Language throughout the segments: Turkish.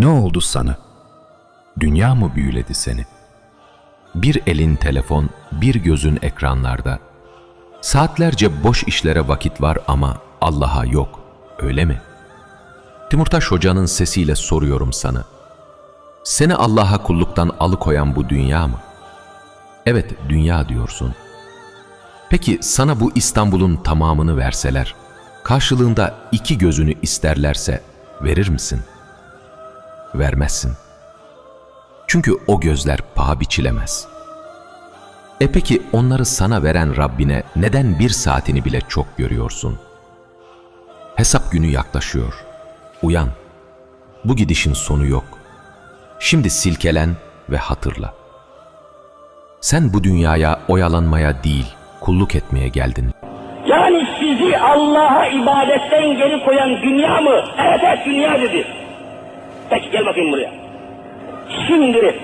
Ne oldu sana? Dünya mı büyüledi seni? Bir elin telefon, bir gözün ekranlarda. Saatlerce boş işlere vakit var ama Allah'a yok, öyle mi? Timurtaş Hoca'nın sesiyle soruyorum sana. Seni Allah'a kulluktan alıkoyan bu dünya mı? Evet, dünya diyorsun. Peki sana bu İstanbul'un tamamını verseler, karşılığında iki gözünü isterlerse verir misin? Vermezsin. Çünkü o gözler paha biçilemez. E peki onları sana veren Rabbine neden bir saatini bile çok görüyorsun? Hesap günü yaklaşıyor. Uyan. Bu gidişin sonu yok. Şimdi silkelen ve hatırla. Sen bu dünyaya oyalanmaya değil, kulluk etmeye geldin. Yani sizi Allah'a ibadetten geri koyan dünya mı? Evet evet dünya dedi. Peki gel bakayım buraya. Şimdi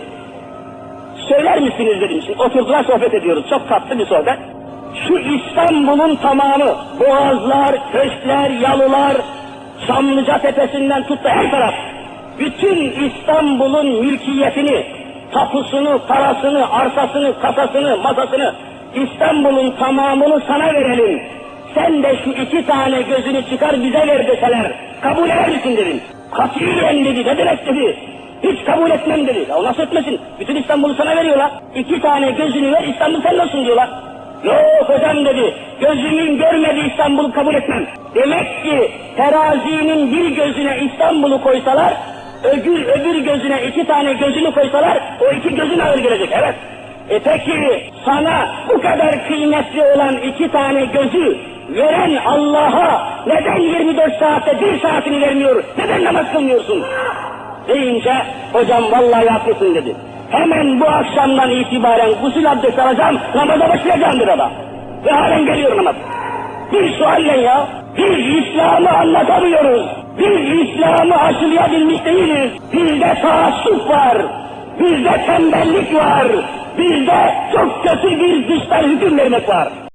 söyler misiniz dedim. Şimdi oturdular sohbet ediyoruz. Çok tatlı bir sohbet. Şu İstanbul'un tamamı, boğazlar, köşkler, yalılar, Çamlıca tepesinden tut da her taraf. Bütün İstanbul'un mülkiyetini, tapusunu, parasını, arsasını, kasasını, masasını, İstanbul'un tamamını sana verelim. Sen de şu iki tane gözünü çıkar bize ver deseler, kabul eder misin dedim. Katiyen dedi, ne demek dedi. Hiç kabul etmem dedi. Ya nasıl etmesin? Bütün İstanbul'u sana veriyorlar. İki tane gözünü ver, İstanbul senin olsun diyorlar. Yok hocam dedi, gözümün görmediği İstanbul'u kabul etmem. Demek ki terazinin bir gözüne İstanbul'u koysalar, öbür, öbür gözüne iki tane gözünü koysalar, o iki gözün ağır gelecek, evet. E peki sana bu kadar kıymetli olan iki tane gözü veren Allah'a neden 24 saatte bir saatini vermiyor, neden namaz kılmıyorsun? Deyince hocam vallahi haklısın dedi. Hemen bu akşamdan itibaren gusül abdesti alacağım, namaza başlayacağım bir adam. Ve halen geliyor namaz. Bir sualle ya, biz İslam'ı anlatamıyoruz. Biz İslam'ı aşılayabilmiş değiliz. Bizde taassup var. Bizde tembellik var. Bizde çok kötü bir dıştan hüküm vermek var.